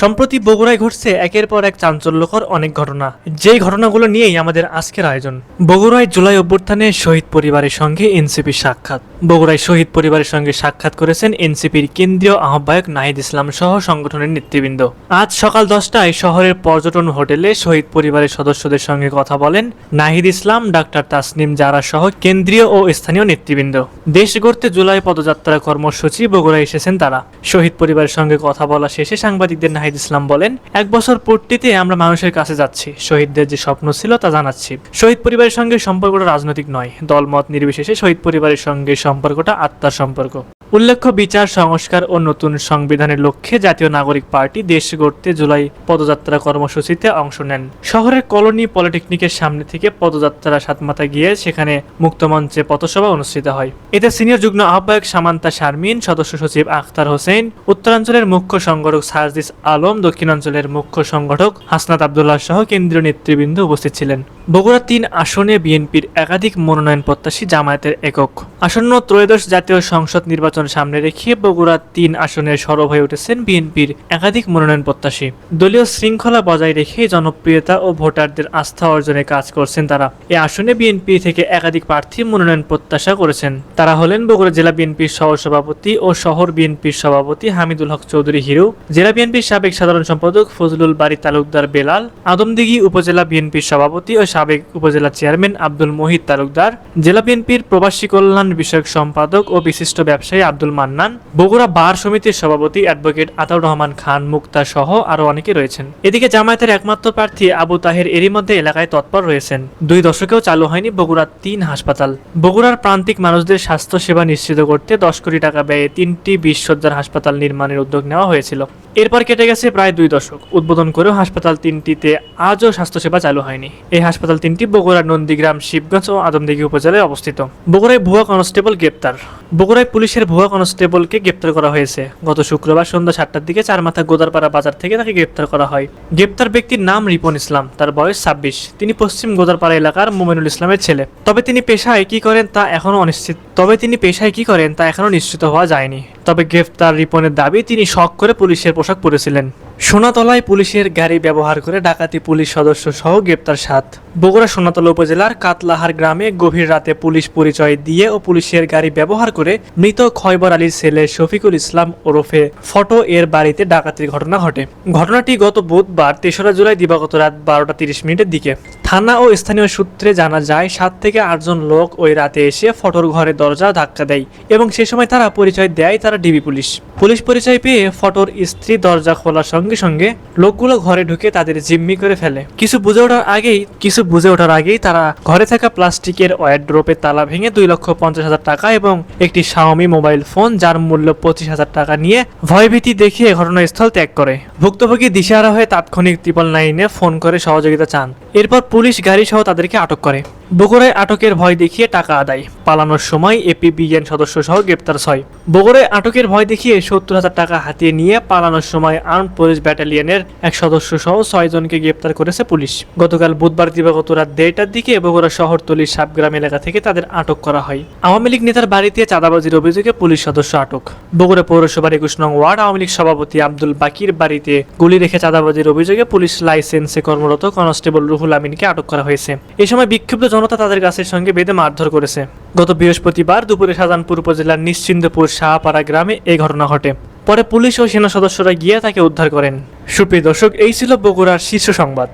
সম্প্রতি বগুড়ায় ঘটছে একের পর এক চাঞ্চল্যকর অনেক ঘটনা। যেই ঘটনাগুলো নিয়েই আমাদের আজকের আয়োজন। বগুড়ায় জুলাই অভ্যুত্থানে শহীদ পরিবারের সঙ্গে এনসিপি সাক্ষাৎ। বগুড়ায় শহীদ পরিবারের সঙ্গে সাক্ষাৎ করেছেন এনসিপির কেন্দ্রীয় আহ্বায়ক নাহিদ ইসলাম সহ সংগঠনের নেতৃবৃন্দ। আজ সকাল দশটায় শহরের পর্যটন হোটেলে শহীদ পরিবারের সদস্যদের সঙ্গে কথা বলেন নাহিদ ইসলাম, ডাক্তার তাসনিম জারা সহ কেন্দ্রীয় ও স্থানীয় নেতৃবৃন্দ। দেশ গড়তে জুলাই পদযাত্রা কর্মসূচি বগুড়ায় এসেছেন তারা। শহীদ পরিবারের সঙ্গে কথা বলা শেষে সাংবাদিকদের নাহিদ ইসলাম বলেন, এক বছর পূর্তিতে আমরা মানুষের কাছে যাচ্ছি। শহীদদের যে স্বপ্ন ছিল তা জানাচ্ছি। শহীদ পরিবারের সঙ্গে সম্পর্কটা রাজনৈতিক নয়। দলমত নির্বিশেষে শহীদ পরিবারের সঙ্গে সম্পর্কটা, আত্মার সম্পর্ক। উল্লেখ্য, বিচার, সংস্কার ও নতুন সংবিধানের লক্ষ্যে জাতীয় নাগরিক পার্টি দেশ গড়তে জুলাই পদযাত্রা কর্মসূচিতে অংশ নেন। শহরের কলোনি পলিটেকনিকের সামনে থেকে পদযাত্রা সাতমাথা গিয়ে সেখানে মুক্তমঞ্চে পথসভা অনুষ্ঠিত হয়। এতে সিনিয়র যুগ্ম আহ্বায়ক সামান্তা শারমিন, সদস্য সচিব আখতার হোসেন, উত্তরাঞ্চলের মুখ্য সংগঠক সাজদিস আলম, দক্ষিণাঞ্চলের মুখ্য সংগঠক হাসনাত আবদুল্লাহ সহ কেন্দ্রীয় নেতৃবৃন্দ উপস্থিত ছিলেন। বগুড়া তিন আসনে বিএনপির একাধিক মনোনয়ন প্রত্যাশী জামায়াতের একক। আসন্ন ত্রয়োদশ জাতীয় সংসদ নির্বাচন সামনে রেখে বগুড়া তিন আসনে সরব হয়ে উঠেছেন বিএনপির একাধিক মনোনয়ন প্রত্যাশী। দলীয় শৃঙ্খলা বজায় রেখে জনপ্রিয়তা ও ভোটারদের আস্থা অর্জনে কাজ করছেন তারা। এ আসনে বিএনপি থেকে একাধিক প্রার্থী মনোনয়ন প্রত্যাশা করেছেন। তারা হলেন বগুড়া জেলা বিএনপির সহসভাপতি ও শহর বিএনপির সভাপতি হামিদুল হক চৌধুরী হিরু, জেলা বিএনপির সাবেক সাধারণ সম্পাদক ফজলুল বাড়ি তালুকদার বেলাল, আদমদিঘি উপজেলা বিএনপির সভাপতি ও সাবেক উপজেলা চেয়ারম্যান আব্দুল মোহিত তালুকদার, জেলা বিএনপির প্রবাসী কল্যাণ বিষয়ক সম্পাদক ও বিশিষ্ট ব্যবসায়ী আব্দুল মান্নান, বগুড়া বার সমিতির সভাপতি অ্যাডভোকেট আতাউর রহমান খান মুক্তা সহ আরও অনেকে রয়েছেন। এদিকে জামায়াতের একমাত্র প্রার্থী আবু তাহের এরই মধ্যে এলাকায় তৎপর রয়েছেন। দুই দশকেও চালু হয়নি বগুড়ার তিন হাসপাতাল। বগুড়ার প্রান্তিক মানুষদের স্বাস্থ্য সেবা নিশ্চিত করতে দশ কোটি টাকা ব্যয়ে তিনটি বিশ হাসপাতাল নির্মাণের উদ্যোগ নেওয়া হয়েছিল। এরপর কেটে গেছে প্রায় দুই দশক। উদ্বোধন করেও হাসপাতাল তিনটিতে আজও স্বাস্থ্যসেবা চালু হয়নি। এই হাসপাতাল তিনটি, বগুড়া, নন্দীগ্রাম, শিবগঞ্জ ও আদমদিঘি উপজেলায় অবস্থিত। বগুড়ায় ভুয়া কনস্টেবল গ্রেপ্তার। বগুড়ায় পুলিশের ভুয়া কনস্টেবলকে গ্রেপ্তার করা হয়েছে। গত শুক্রবার সন্ধ্যা সাতটার দিকে চারমাথা গোদারপাড়া বাজার থেকে তাকে গ্রেপ্তার করা হয়। গ্রেপ্তার ব্যক্তির নাম রিপন ইসলাম, তার বয়স ছাব্বিশ। তিনি পশ্চিম গোদারপাড়া এলাকার মোমিনুল ইসলামের ছেলে। তবে তিনি পেশায় কি করেন তা এখনও অনিশ্চিত। তবে তিনি পেশায় কি করেন তা এখনও নিশ্চিত হওয়া যায়নি। তবে গ্রেফতার রিপনের দাবি, তিনি শখ করে পুলিশের পোশাক পরেছিলেন। সোনাতলায় পুলিশের গাড়ি ব্যবহার করে ডাকাতি পুলিশ সদস্য সহ গ্রেপ্তার সাত। বগুড়া সোনাতলা উপজেলার কাতলাহার গ্রামে গভীর রাতে পুলিশ পরিচয় দিয়ে ও পুলিশের গাড়ি ব্যবহার করে মৃত খয়বর আলীর ছেলে শফিকুল ইসলাম ওরফে ফটো এর বাড়িতে ডাকাতির ঘটনা ঘটে। ঘটনাটি গত বুধবার তেসরা জুলাই দিবাগত রাত বারোটা তিরিশ মিনিটের দিকে। থানা ও স্থানীয় সূত্রে জানা যায়, সাত থেকে আটজন লোক ওই রাতে এসে ফটোর ঘরে দরজা ধাক্কা দেয় এবং সে সময় তারা পরিচয় দেয় তারা ডিবি পুলিশ। পুলিশ পরিচয় পেয়ে ফটোর স্ত্রী দরজা খোলার সঙ্গে সঙ্গে সঙ্গে লোকগুলো ঘরে ঢুকে তাদের জিম্মি করে ফেলে। কিছু বুঝে ওঠার আগেই, কিছু বুঝে ওঠার আগেই তারা ঘরে থাকা প্লাস্টিকের ওয়ারড্রোপের তালা ভেঙে দুই লক্ষ পঞ্চাশ হাজার টাকা এবং একটি শাওমি মোবাইল ফোন, যার মূল্য পঁচিশ হাজার টাকা নিয়ে ভয়ভীতি দেখিয়ে ঘটনাস্থল ত্যাগ করে। ভুক্তভোগী দিশাহারা হয়ে তাৎক্ষণিক ত্রিপল নাইনে ফোন করে সহযোগিতা চান। এরপর পুলিশ গাড়ি সহ তাদেরকে আটক করে। বগুড়ায় আটকের ভয় দেখিয়ে টাকা আদায়। পালানোর সময় এপিবিএন সদস্য সহ গ্রেপ্তার ছয়। বগুড়ায় আটকের ভয় দেখিয়ে সত্তর হাজার টাকা হাতিয়ে নিয়ে পালানোর সময় আর্ম পুলিশ ব্যাটালিয়নের এক সদস্য সহ ছয় জনকে গ্রেপ্তার করেছে পুলিশ। গতকাল বুধবার দিবাগত রাত দেড়টার দিকে বগুড়া শহরতলির সাবগ্রাম এলাকা থেকে তাদের আটক করা হয়। আওয়ামী লীগ নেতার বাড়িতে চাঁদাবাজির অভিযোগে পুলিশ সদস্য আটক। বগুড়া পৌরসভার একুশ নং ওয়ার্ড আওয়ামী লীগ সভাপতি আব্দুল বাকির বাড়িতে গুলি রেখে চাঁদাবাজির অভিযোগে পুলিশ লাইসেন্সে কর্মরত কনস্টেবল রুহুল আমিনকে আটক করা হয়েছে। এ সময় বিক্ষুব্ধ জনতা তাদের গাছের সঙ্গে বেঁধে মারধর করেছে। গত বৃহস্পতিবার দুপুরে শাহজাহানপুর উপজেলার নিশ্চিন্দপুর শাহপাড়া গ্রামে এই ঘটনা ঘটে। পরে পুলিশ ও সেনা সদস্যরা গিয়ে তাকে উদ্ধার করেন। সুপ্রিয় দর্শক, এই ছিল বগুড়ার শীর্ষ সংবাদ।